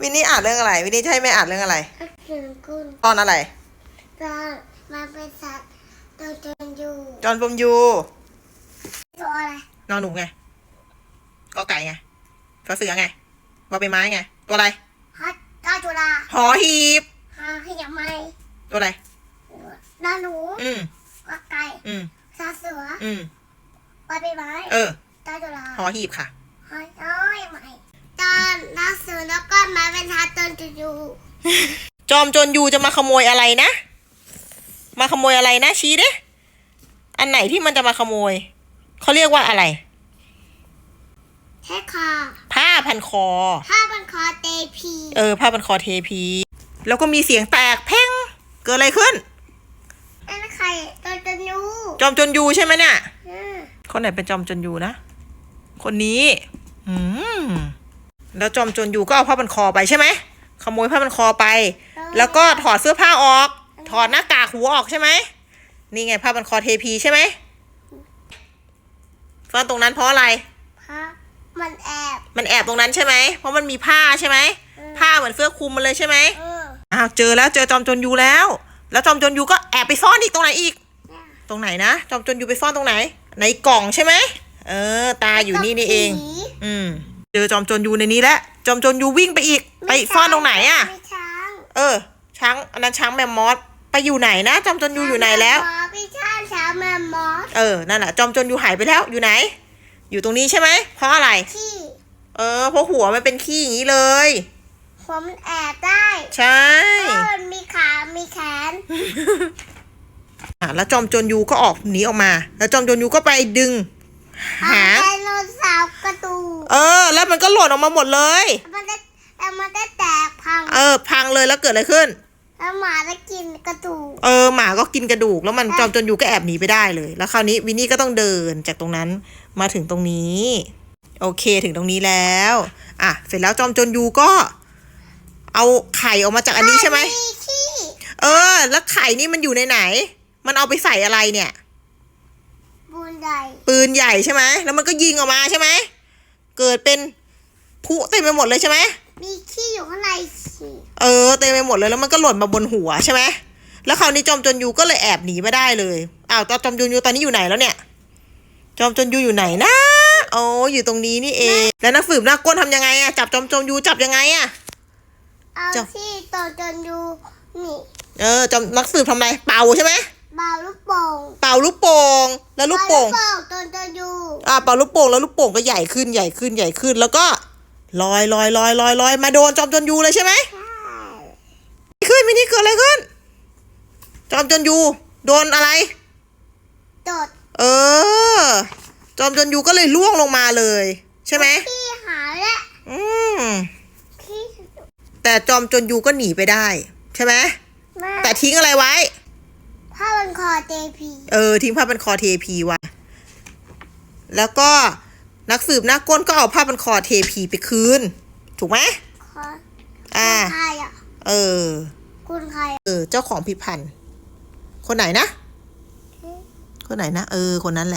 วินนี่อ่านเรื่องอะไร วินนี่จะให้แม่อ่านเรื่องอะไรก็คือคุณตอนอะไร ตอนมาเป็นสัตว์ตัวเจนอยู่จอห์นฟมยูตัวอะไรนอนหนูไงก็ไก่ไงฟอเสือไงบอใบไม้ไง ตัวอะไรฮัตตาจุฬาหอหีบฮาขยำไม้ตัวอะไรนาหนูอืมกไก่อืมซาเสืออืมใบใบไม้เออตาจุฬาหอหีบค่ะฮาน้อยไหมตอนนัก สือแล้วก็มาเป็นทัตตัวเจนอยู่จอมโจรยูจะมาขโมยอะไรนะ มาขโมยอะไรนะชี้ดิอันไหนที่มันจะมาขโมยเขาเรียกว่าอะไรแค่คอผ้าพันคอ ผ้าบันคอเตพี เออ ผ้าพันคอเทพี แล้วก็มีเสียงแตกเพ่งเกิดอะไรขึ้นนั่นใครตัวเจนอยู่จอมโจรยูใช่ไหมเนี่ยอืมคนไหนเป็นจอมโจรยูนะ คนนี้ อืม แล้วจอมโจรยูก็เอาผ้าพันคอไปใช่ไหมขโมยผ้าพันคอไป แล้วก็ถอดเสื้อผ้าออก ถอดหน้ากากหูออกใช่ไหมนี่ไงผ้าพันคอเทพีใช่ไหมซ่อนตรงนั้นเพราะอะไรพระมันแอบ มันแอบตรงนั้นใช่ไหมเพราะมันมีผ้าใช่ไหมอืมผ้าเหมือนเสื้อคลุมมันเลยใช่ไหมเอออ้าวเจอแล้วเจอจอมโจรยูแล้ว แล้วจอมโจรยูก็แอบไปซ่อนอีกตรงไหนอีกเนี่ยตรงไหนนะจอมโจรยูไปซ่อนตรงไหน ในกล่องใช่ไหมเออ ตาอยู่นี่นี่เองผีอืมเจ อจอมโจรยูในนี้แล้วจอมโจรยูวิ่งไปอีกไปซ่อนตรงไหนอะมีช้างเออ ช้างอันนั้นช้างแมมมอสไปอยู่ไหนนะ จอมโจรยูอยู่ไหนแล้วพี่ชายช้างแมมมอสเออนั่นแหละจอมโจรยูหายไปแล้วอยู่ไหน อยู่ตรงนี้ใช่ไหมเพราะอะไร ที่เออเพราะหัวมันเป็นขี้อย่างนี้เลยหัวมันแอบได้ใช่ เพราะมันมีขา มีแขน อะแล้วจอมโจรยูก็ออกหนีออกมา แล้วจอมโจรยูก็ไปดึง หา ไดโนเสาร์กระตูกเออ แล้วมันก็หล่นออกมาหมดเลย มันได้แล้วมันได้แตกพัง เออ พังเลยแล้วเกิดอะไรขึ้น แล้วหมาได้กินกระตูก เออ หมาก็กินกระดูก แล้วมันจอมโจรยูก็แอบหนีไปได้เลย แล้วคราวนี้วินนี่ก็ต้องเดินจากตรงนั้นมาถึงตรงนี้ โอเคถึงตรงนี้แล้ว อะ เสร็จแล้วจอมโจรยูก็ เอาไข่ออกมาจากอันนี้ใช่ไหมมีขี้เออ แล้วไข่นี่มันอยู่ในไหน มันเอาไปใส่อะไรเนี่ยบุญใหญ่ ปืนใหญ่ใช่ไหม แล้วมันก็ยิงออกมาใช่ไหม เกิดเป็นผุเต็มไปหมดเลยใช่ไหมมีขี้อยู่ข้างในขี้เออเต็มไปหมดเลยแล้วมันก็หล่นมาบนหัวใช่ไหมแล้วคราวนี้จอมโจรยูก็เลยแอบหนีมาได้เลยอ้าวตอนจอมโจรยูตอนนี้อยู่ไหนแล้วเนี่ย จอมโจรยูอยู่ไหนนะโอ้อยู่ตรงนี้นี่เอง แล้วนักสืบหน้าก้นทำยังไงอะจับจอมโจรยูจับยังไงอะเอาจ้ะที่ตัวจนอยู่นี่เออจอมนักสืบทำอะไรเป่าใช่ไหมเบาลูกโป่งเป่าลูกโป่งแล้วลูกโป่งเบาลูกโป่งตัวจนอยู่ อ่าเป่าลูกโป่งแล้วลูกโป่งก็ใหญ่ขึ้นใหญ่ขึ้นใหญ่ขึ้น แล้วก็ลอยลอยลอยลอยลอยมาโดนจอมโจรยูเลยใช่ไหมใช่ขึ้นมินี่เกิดอะไรขึ้น จอมโจรยูโดนอะไรโดดเออ จอมโจรยูก็เลยล่วงลงมาเลย ใช่ไหมพี่หาและอืมพี่แต่จอมโจรยูก็หนีไปได้ ใช่ไหมแม่แต่ทิ้งอะไรไว้ผ้าบันคอเตพี เออ ทิ้งผ้าพันคอเทพีไว้ แล้วก็นักสืบหน้าก้นก็เอาผ้าพันคอเทพีไปคืน ถูกไหมคออ่าใครอะเออคุณใครอะเออ เจ้าของพิพิธภัณฑ์คนไหนนะ คนไหนนะ เออ คนนั้นแหละ